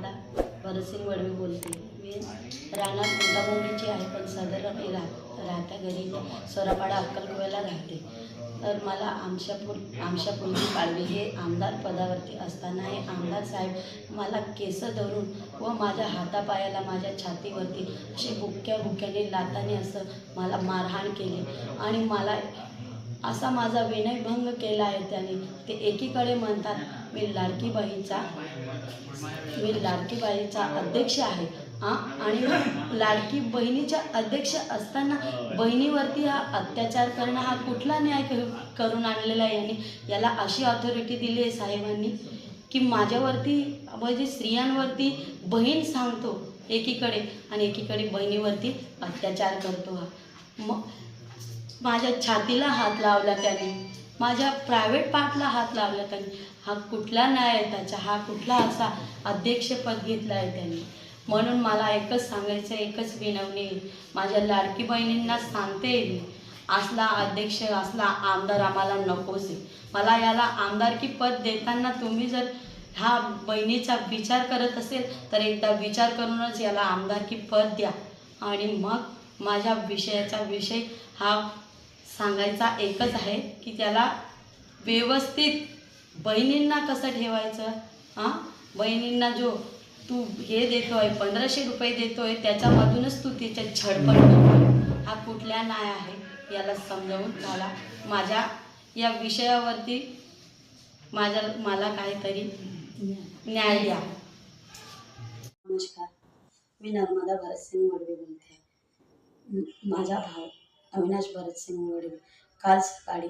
आमदार भरतसिंग वडवी बोलते. मी राहणार गुंतागुंडीची आहे पण सदर मी राह राहत्या घरी सोरापाडा अक्कलकुव्याला राहते. तर मला आमच्या पु आमच्या पूर्वी पाडवी हे आमदार पदावरती असताना हे आमदार साहेब मला केस धरून व माझ्या हातापायाला माझ्या छातीवरती असे बुक्या भुक्याने लाताने असं मला मारहाण केली. आणि मला असा माझा विनयभंग केला आहे त्याने. ते एकीकडे म्हणतात मी लाडकी बाईचा मी लाडकी बाईचा अध्यक्ष आहे. हां? आणि लाडकी बहिणीच्या अध्यक्ष असताना बहिणीवरती हा अत्याचार करणं हा कुठला न्याय करून आणलेला आहे यांनी? याला अशी ऑथॉरिटी दिली आहे साहेबांनी की माझ्यावरती म्हणजे स्त्रियांवरती बहीण सांगतो एकीकडे आणि एकीकडे बहिणीवरती अत्याचार करतो हा. मग माझ्या छातीला हात लावला त्याने. माझ्या प्रायव्हेट पार्टला हात लावला त्याने. हा कुठला न्याय आहे त्याचा? हा कुठला असा अध्यक्षपद घेतला आहे त्यांनी? म्हणून मला एकच सांगायचं एकच विनवणी आहे. माझ्या लाडकी बहिणींना सांगते मी असला अध्यक्ष असला आमदार आम्हाला नकोच आहे मला याला आमदारकी पद देताना तुम्ही जर हा बहिणीचा विचार करत असेल तर एकदा विचार करूनच याला आमदारकी पद द्या. आणि मग माझ्या विषयाचा विषय हा सांगायचा एकच आहे की त्याला व्यवस्थित बहिणींना कसं ठेवायचं? हां? बहिणींना जो तू हे देतोय पंधराशे रुपये देतोय त्याच्यामधूनच तू तिच्या छडपण करतोय हा कुठल्या नाय आहे याला समजावून मला माझ्या या विषयावरती माझ्या मला काहीतरी न्याय द्या. नमस्कार. मी नर्मदा भरतसिंग वडवे बोलते. माझा भाऊ अविनाश भरतसिंग वडील. काल सकाळी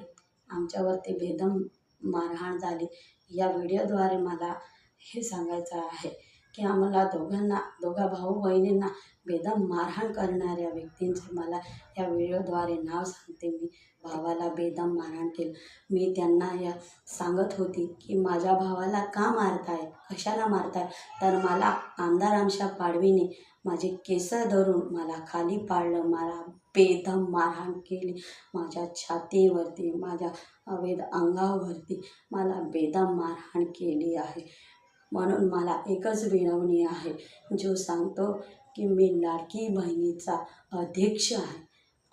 आमच्यावरती बेदम मारहाण झाली. या व्हिडिओद्वारे मला हे सांगायचं आहे. की आम्हाला दोघांना दोघा भाऊ बहिणींना बेदम मारहाण करणाऱ्या व्यक्तींचे मला या व्हिडिओद्वारे नाव सांगते. मी भावाला बेदम मारहाण केलं. मी त्यांना या सांगत होती की माझ्या भावाला का मारताय? कशाला मारताय? तर मला आमदार आमच्या पाडवीने माझे केस धरून मला खाली पाडलं. मला बेदम मारहाण केली. माझ्या छातीवरती माझ्या अवैध अंगावरती मला बेदम मारहाण केली आहे. म्हणून मला एकच विनवणी आहे जो सांगतो की मी लाडकी बहिणीचा अध्यक्ष आहे.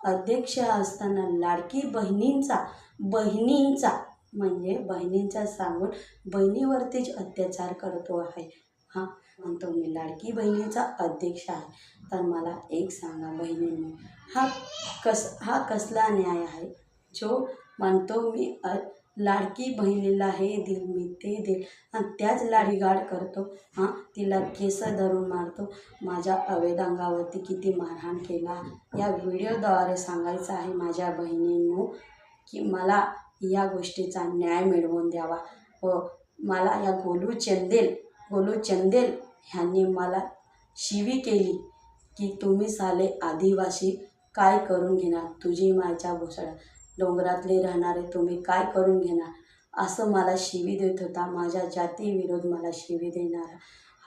अध्यक्ष असताना लाडकी बहिणींचा बहिणींचा म्हणजे बहिणींचा सांगून बहिणीवरतीच अत्याचार करतो आहे. हां म्हणतो मी लाडकी बहिणीचा अध्यक्ष आहे. तर मला एक सांगा बहिणींनी हा कस हा कसला न्याय आहे? जो म्हणतो मी अ लाडकी बहिणीला हे देईल मी ते देईल. आणि त्याच लाडीगाड करतो. हां तिला केस धरून मारतो. माझ्या अवैध अंगावरती किती मारहाण केला. या व्हिडिओद्वारे सांगायचं आहे माझ्या बहिणींनो की मला या गोष्टीचा न्याय मिळवून द्यावा. व मला या गोलू चंदेल गोलू चंदेल ह्यांनी मला शिवी केली की तुम्ही साले आदिवासी काय करून घेणार? तुझी माझ्या भोसड्या डोंगरातले राहणारे तुम्ही काय करून घेणार? असं मला शिवी देत होता. माझ्या जातीविरोध मला शिवी देणारा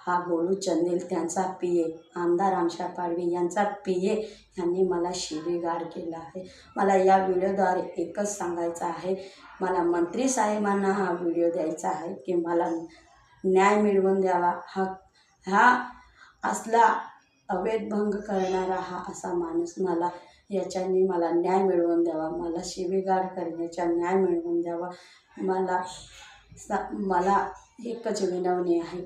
हा गोलू चंदेल त्यांचा पी ए. आमदार आमशा पाडवी यांचा पी ए. यांनी मला शिवीगार केला आहे. मला या व्हिडिओद्वारे एकच सांगायचं आहे. मला मंत्री साहेबांना हा व्हिडिओ द्यायचा आहे की मला न्याय मिळवून द्यावा. हा हा असला अवैधभंग करणारा हा असा माणूस मला याच्यानी मला न्याय मिळवून द्यावा मला शिवीगाळ करण्याचा न्याय मिळवून द्यावा. मला सा मला एकच विनवणी आहे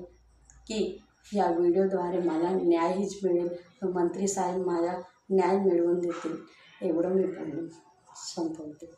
की या व्हिडिओद्वारे मला न्यायच मिळेल. मंत्री साहेब मला न्याय मिळवून देतील एवढं मी बोलून संपवते.